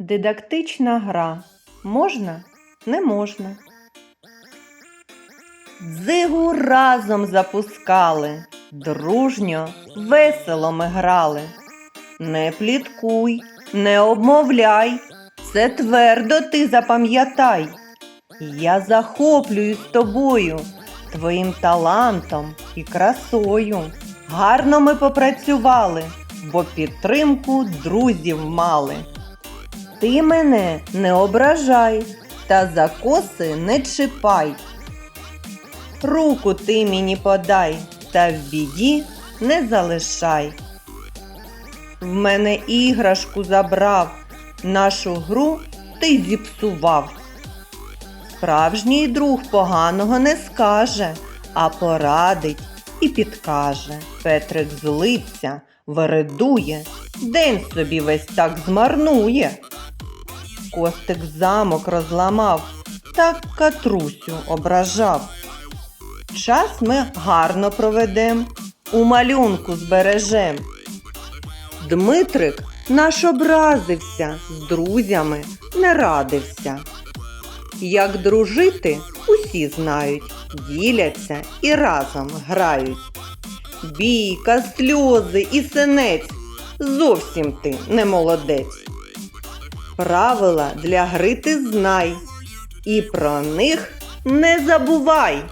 Дидактична гра. Можна? Не можна. Дзигу разом запускали, дружньо, весело ми грали. Не пліткуй, не обмовляй, це твердо ти запам'ятай. Я захоплююсь тобою, твоїм талантом і красою. Гарно ми попрацювали, бо підтримку друзів мали. Ти мене не ображай та за коси не чіпай. Руку ти мені подай та в біді не залишай. В мене іграшку забрав, нашу гру ти зіпсував. Справжній друг поганого не скаже, а порадить і підкаже. Петрик злиться, вередує, день собі весь так змарнує. Костик замок розламав, так катрусю ображав. Час ми гарно проведем, у малюнку збережем. Дмитрик наш образився, з друзями не радився. Як дружити, усі знають, діляться і разом грають. Бійка, сльози і синець, зовсім ти не молодець. Правила для гри ти знай, і про них не забувай.